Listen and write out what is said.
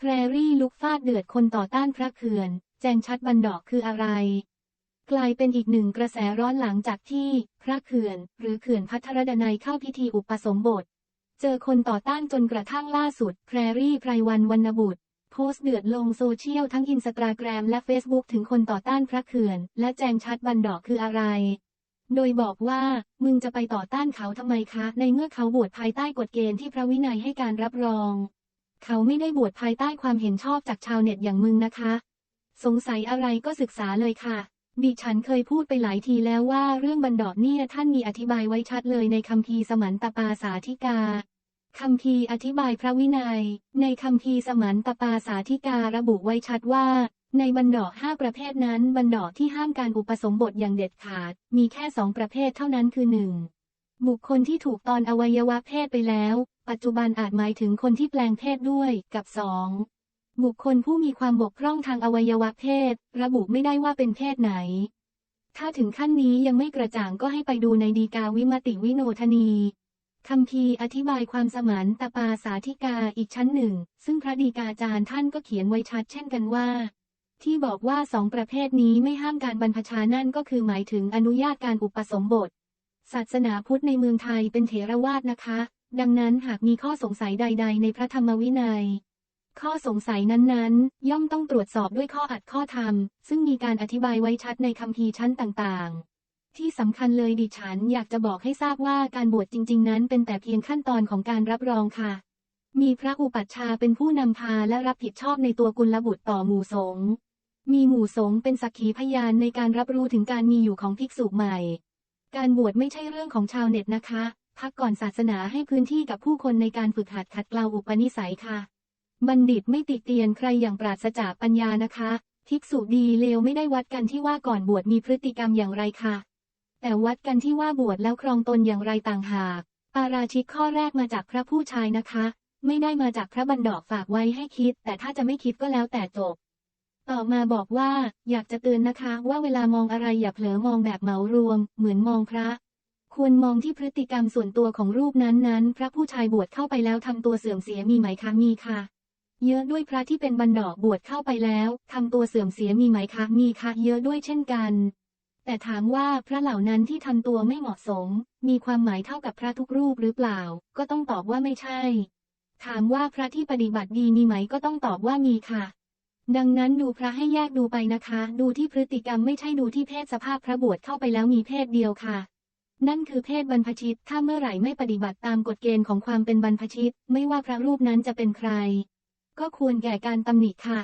แพรรี่ลุกฟาดเดือดคนต่อต้านพระเขื่อน แจงชัดบันดอกคืออะไร กลายเป็นอีกหนึ่งกระแสร้อนหลังจากที่พระเขื่อน หรือเขื่อนพัทรดนัยเข้าพิธีอุปสมบท เจอคนต่อต้านจนกระทั่งล่าสุด แพรรี่ไพรวันวรรณบุตร โพสต์เดือดลงโซเชียลทั้งอินสตาแกรมและเฟซบุ๊กถึงคนต่อต้านพระเขื่อน และแจงชัดบันดอกคืออะไรโดยบอกว่า มึงจะไปต่อต้านเขาทำไมคะ ในเมื่อเขาบวชภายใต้กฎเกณฑ์ที่พระวินัยให้การรับรอง เขาไม่ได้บวชภายใต้ความเห็นชอบจากชาวเน็ตอย่างมึงนะคะ สงสัยอะไรก็ศึกษาเลยค่ะ ดิฉันเคยพูดไปหลายทีแล้วว่าเรื่องบันดอกเนี่ยท่านมีอธิบายไว้ชัดเลยในคัมภีร์สมันตปาสาธิกาคัมภีร์อธิบายพระวินัย ในคัมภีร์สมันตปาสาธิการะบุไว้ชัดว่า ในบันดอกห้าประเภทนั้นบันดอกที่ห้ามการอุปสมบทอย่างเด็ดขาด มีแค่สองประเภทเท่านั้นคือหนึ่งบุคคลที่ถูกตอนอวัยวะเพศไปแล้ว ปัจจุบันอาจหมายถึงคนที่แปลงเพศด้วย กับสองบุคคลผู้มีความบกพร่องทางอวัยวะเพศ ระบุไม่ได้ว่าเป็นเพศไหน ถ้าถึงขั้นนี้ยังไม่กระจ่างก็ให้ไปดูในดีกาวิมติวิโนทนีคำพีอธิบายความสมานตปาสาธิกาอีกชั้นหนึ่ง ซึ่งพระดีกาจารย์ท่านก็เขียนไว้ชัดเช่นกันว่า ที่บอกว่าสองประเภทนี้ไม่ห้ามการบรรพชานั่นก็คือหมายถึงอนุญาตการอุปสมบท ศาสนาพุทธในเมืองไทยเป็นเถรวาทนะคะ ดังนั้นหากมีข้อสงสัยใด ๆ ในพระธรรมวินัย ข้อสงสัยนั้นๆ ย่อมต้องตรวจสอบด้วยข้ออัดข้อธรรม ซึ่งมีการอธิบายไว้ชัดในคัมภีชั้นต่างๆที่สำคัญเลยดิฉันอยากจะบอกให้ทราบว่าการบวชจริง ๆ นั้นเป็นแต่เพียงขั้นตอนของการรับรองค่ะ มีพระอุปัชฌาย์เป็นผู้นำพาและรับผิดชอบในตัวกุลบุตรต่อหมู่สงฆ์ มีหมู่สงฆ์เป็นสักขีพยานในการรับรู้ถึงการมีอยู่ของภิกษุใหม่ การบวชไม่ใช่เรื่องของชาวเน็ตนะคะ พักก่อนศาสนาให้พื้นที่กับผู้คนในการฝึกหัดขัดเกลาอุปนิสัยค่ะ บัณฑิตไม่ติเตียนใครอย่างปราศจากปัญญานะคะ ภิกษุดีเลวไม่ได้วัดกันที่ว่าก่อนบวชมีพฤติกรรมอย่างไรค่ะ แต่วัดกันที่ว่าบวชแล้วครองตนอย่างไรต่างหาก ปาราชิกข้อแรกมาจากพระผู้ชายนะคะ ไม่ได้มาจากพระบันดอกฝากไว้ให้คิด แต่ถ้าจะไม่คิดก็แล้วแต่จบต่อมาบอกว่า อยากจะเตือนนะคะว่าเวลามองอะไรอย่าเผลอมองแบบเหมารวม เหมือนมองพระ ควรมองที่พฤติกรรมส่วนตัวของรูปนั้นๆ พระผู้ชายบวชเข้าไปแล้วทำตัวเสื่อมเสียมีไหมคะมีค่ะ เยอะด้วยพระที่เป็นบันดอกบวชเข้าไปแล้วทำตัวเสื่อมเสียมีไหมคะมีค่ะ เยอะด้วยเช่นกัน แต่ถามว่าพระเหล่านั้นที่ทำตัวไม่เหมาะสม มีความหมายเท่ากับพระทุกรูปหรือเปล่า ก็ต้องตอบว่าไม่ใช่ ถามว่าพระที่ปฏิบัติดีมีไหมก็ต้องตอบว่ามีค่ะดังนั้นดูพระให้แยกดูไปนะคะ ดูที่พฤติกรรมไม่ใช่ดูที่เพศสภาพพระบวชเข้าไปแล้วมีเพศเดียวค่ะ นั่นคือเพศบรรพชิต ถ้าเมื่อไหร่ไม่ปฏิบัติตามกฎเกณฑ์ของความเป็นบรรพชิต ไม่ว่าพระรูปนั้นจะเป็นใคร ก็ควรแก่การตำหนิค่ะ